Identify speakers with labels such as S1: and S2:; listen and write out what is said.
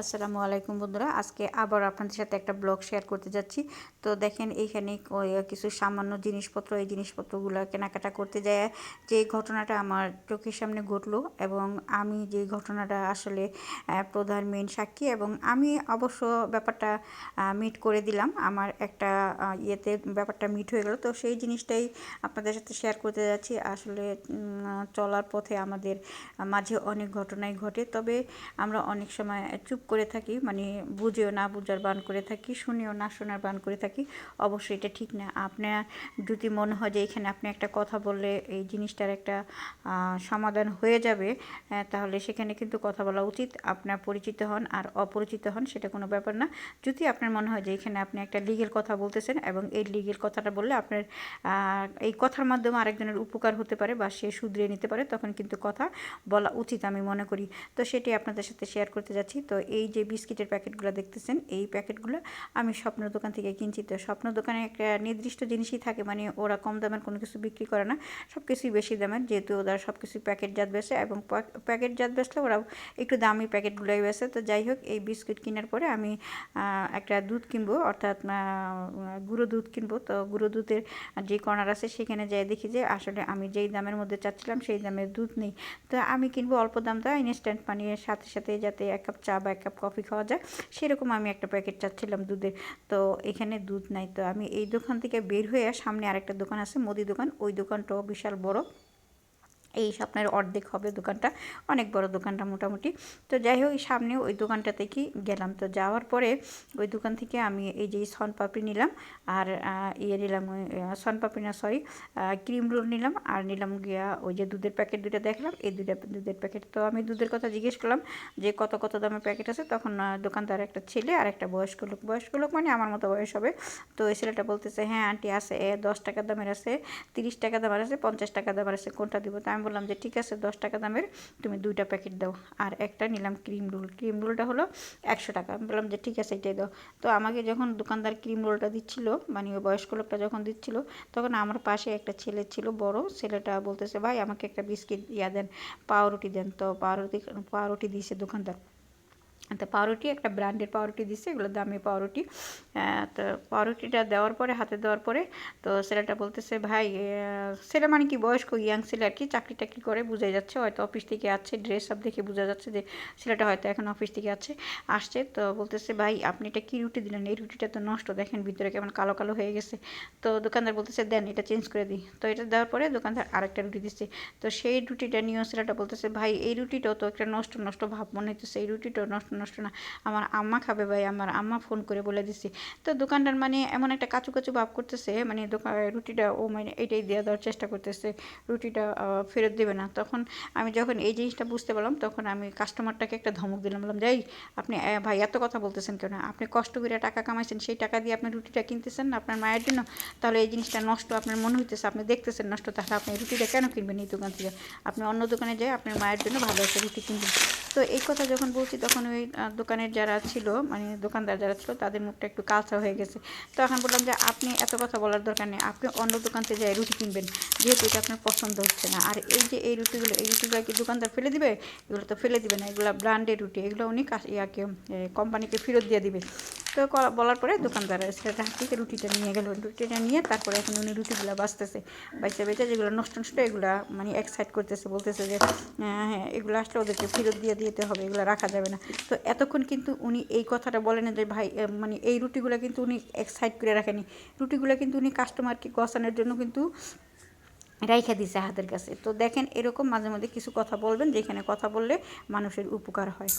S1: আসসালামু আলাইকুম বন্ধুরা, আজকে আবার আপনাদের সাথে একটা ব্লগ শেয়ার করতে যাচ্ছি। তো দেখেন, এইখানে কিছু সামান্য জিনিসপত্র, এই জিনিসপত্রগুলো কেনাকাটা করতে যায়। যে ঘটনাটা আমার চোখের সামনে ঘটলো এবং আমি যে ঘটনাটা আসলে প্রধান মেন সাক্ষী এবং আমি অবশ্য ব্যাপারটা মিট করে দিলাম। আমার একটা ইয়েতে ব্যাপারটা মিট হয়ে গেল। তো সেই জিনিসটাই আপনাদের সাথে শেয়ার করতে যাচ্ছি। আসলে চলার পথে আমাদের মাঝে অনেক ঘটনাই ঘটে। তবে আমরা অনেক সময় চুপ করে থাকি মানে বুঝেও না বুঝার বান করে থাকি, শুনেও না শোনার বান করে থাকি, অবশ্যই এটা ঠিক না। আপনার যদি মনে হয় যে এখানে আপনি একটা কথা বললে এই জিনিসটার একটা সমাধান হয়ে যাবে তাহলে সেখানে কিন্তু কথা বলা উচিত। আপনার পরিচিত হন আর অপরিচিত হন সেটা কোনো ব্যাপার না। যদি আপনার মনে হয় যে এখানে আপনি একটা লিগেল কথা বলতেছেন এবং এই লিগেল কথাটা বললে আপনার এই কথার মাধ্যমে আরেকজনের উপকার হতে পারে বা সে শুধরে নিতে পারে, তখন কিন্তু কথা বলা উচিত আমি মনে করি। তো সেটি আপনাদের সাথে শেয়ার করতে যাচ্ছি। তো এই যে বিস্কিটের প্যাকেটগুলো দেখতেছেন, এই প্যাকেটগুলো আমি স্বপ্ন দোকান থেকে কিনছি। তো স্বপ্ন দোকানে একটা নির্দিষ্ট জিনিসই থাকে মানে ওরা কম দামের কোনো কিছু বিক্রি করে না সব কিছুই বেশি দামের, যেহেতু ওরা সব কিছু প্যাকেটজাত বেসে এবং প্যাকেটজাত বেসলে ওরা একটু দামি প্যাকেটগুলোই বেসে তো যাই হোক, এই বিস্কিট কেনার পরে আমি একটা দুধ কিনবো, অর্থাৎ গুঁড়ো দুধ কিনবো। তো গুঁড়ো দুধের যে কর্নার আছে, সেখানে যাই দেখি যে আসলে আমি যেই দামের মধ্যে চাচ্ছিলাম, সেই দামের দুধ নেই। তো আমি কিনবো অল্প দাম, তো ইনস্ট্যান্ট পানির সাথে সাথে যাতে এক কাপ চা বা এক কফি খাওয়া যায় সেরকম আমি একটা প্যাকেট চাচ্ছিলাম দুধের। তো এখানে দুধ নাই তো আমি এই দোকান থেকে বের হয়ে সামনে আরেকটা দোকান আছে, মুদি দোকান। ওই দোকানটাও বিশাল বড়। এই স্বপ্নের অর্ধেক হবে দোকানটা, অনেক বড় দোকানটা মোটামুটি। তো যাই হোক সামনে ওই দোকানটা থেকেই গেলাম। তো যাওয়ার পরে ওই দোকান থেকে আমি এই যে সনপাপড়ি নিলাম আর ইয়ে নিলাম সনপাপড়ি না সরি ক্রিম রোল নিলাম আর নিলাম গিয়া ওই যে দুধের প্যাকেট দুটো দেখলাম। এই দুইটা দুধের প্যাকেট তো আমি দুধের কথা জিজ্ঞেস করলাম যে কত কত দামের প্যাকেট আছে? তখন দোকানদার একটা ছেলে আর একটা বয়স্ক লোক। বয়স্ক লোক মানে আমার মতো বয়স হবে। তো ওই ছেলেটা বলতেছে হ্যাঁ আন্টি আছে, দশ টাকা দামের আছে, তিরিশ টাকা দামের আছে, পঞ্চাশ টাকা দামের আছে, কোনটা দিব? তো আমি বললাম যে, ঠিক আছে, দশ টাকা দামের তুমি দুইটা প্যাকেট দাও। আর একটা নিলাম ক্রিম রোল। ক্রিম রোলটা হলো একশো টাকা। আমি বললাম যে, ঠিক আছে, এটাই দাও। তো আমাকে যখন দোকানদার ক্রিম রোলটা দিচ্ছিল মানে ওই বয়স্ক লোকটা যখন দিচ্ছিল, তখন আমার পাশে একটা ছেলে ছিল, বড়। ছেলেটা বলতেছে, ভাই, আমাকে একটা বিস্কিট ইয়া দেন, পাউরুটি দেন। তো পাউরুটি পাউরুটি দিয়েছে দোকানদার। তো পাউরুটি, একটা ব্র্যান্ডের পাউরুটি দিচ্ছে এগুলো দামি পাউরুটি। তো পাউরুটিটা দেওয়ার পরে, হাতে দেওয়ার পরে, তো ছেলেটা বলতেছে, ভাই ছেলে মানে কি বয়স্ক, ইয়াং ছেলে আর কি চাকরি টাকরি করে? বোঝা যাচ্ছে, হয়তো অফিস থেকে আছে, ড্রেস সব দেখে বোঝা যাচ্ছে যে ছেলেটা হয়তো এখন অফিস থেকে আছে, আসছে। তো বলতেছে, ভাই, আপনি এটা কী রুটি দিলেন? এই রুটিটা তো নষ্ট, দেখেন ভিতরে কেমন কালো কালো হয়ে গেছে। তো দোকানদার বলতেছে, দেন, এটা চেঞ্জ করে দিই। তো এটা দেওয়ার পরে দোকানদার আরেকটা রুটি দিচ্ছে তো সেই রুটিটা নিয়েও ছেলেটা বলতেছে, ভাই, এই রুটিটাও তো একটা নষ্ট নষ্ট ভাব মনে হইতেছে, এই রুটিটাও নষ্ট নষ্ট না। আমার আম্মা খাবে ভাই, আমার আম্মা ফোন করে বলে দিছি। তো দোকানদার মানে এমন একটা কাচু কাচু ভাব করতেছে মানে দোকান, রুটিটা ও মানে এটাই দেওয়া দেওয়ার চেষ্টা করতেছে, রুটিটা ফেরত দেবে না। তখন আমি যখন এই জিনিসটা বুঝতে পারলাম, তখন আমি কাস্টমারটাকে একটা ধমক দিলাম, বললাম, যাই, আপনি ভাই, এত কথা বলতেছেন কেন? আপনি কষ্ট করে টাকা কামাইছেন, সেই টাকা দিয়ে আপনি রুটিটা কিনতেছেন আপনার মায়ের জন্য? তাহলে এই জিনিসটা নষ্ট, আপনার মনে হইতেছে আপনি দেখতেছেন নষ্ট, তাহলে আপনি রুটিটা কেন কিনবেন এই দোকান থেকে? আপনি অন্য দোকানে যাই, আপনার মায়ের জন্য ভালো একটা রুটি কিনবেন। তো এই কথা যখন বলছি, তখন ওই দোকানের যারা ছিল মানে দোকানদার যারা ছিল, তাদের মুখটা একটু কালচা হয়ে গেছে। তো এখন বললাম যে, আপনি এত কথা বলার দরকার নেই। আপনি অন্য দোকান থেকে যাই রুটি কিনবেন, যেহেতু এটা আপনার পছন্দ হচ্ছে না। আর এই যে এই রুটিগুলো এই রুটিগুলো কি দোকানদার ফেলে দিবে? এগুলো তো ফেলে দিবে না। এগুলো ব্র্যান্ডের রুটি। এগুলো উনি ইয়াকে কোম্পানিকে ফেরত দিয়ে দিবে। তো বলার পরে দোকানদার সেটা থেকে রুটিটা নিয়ে গেল। রুটিটা নিয়ে তারপরে এখন উনি রুটিগুলো বাঁচতেছে। বাইচা বেচা যেগুলো নষ্ট নষ্ট এগুলো মানে এক্সাইট করতেছে। বলতেছে যে হ্যাঁ এগুলো আসলে ওদেরকে ফেরত দিয়ে দিয়ে দিতে হবে, এগুলো রাখা যাবে না। তো এতক্ষণ কিন্তু উনি এই কথাটা বলেন যে, ভাই মানে এই রুটিগুলো কিন্তু উনি এক সাইড করে রাখেনি। রুটিগুলো কিন্তু উনি কাস্টমারকে গসানোর জন্য কিন্তু রাইখা দিছে হাতের কাছে। তো দেখেন এরকম মাঝে মাঝে কিছু কথা বলবেন, যেখানে কথা বললে মানুষের উপকার হয়।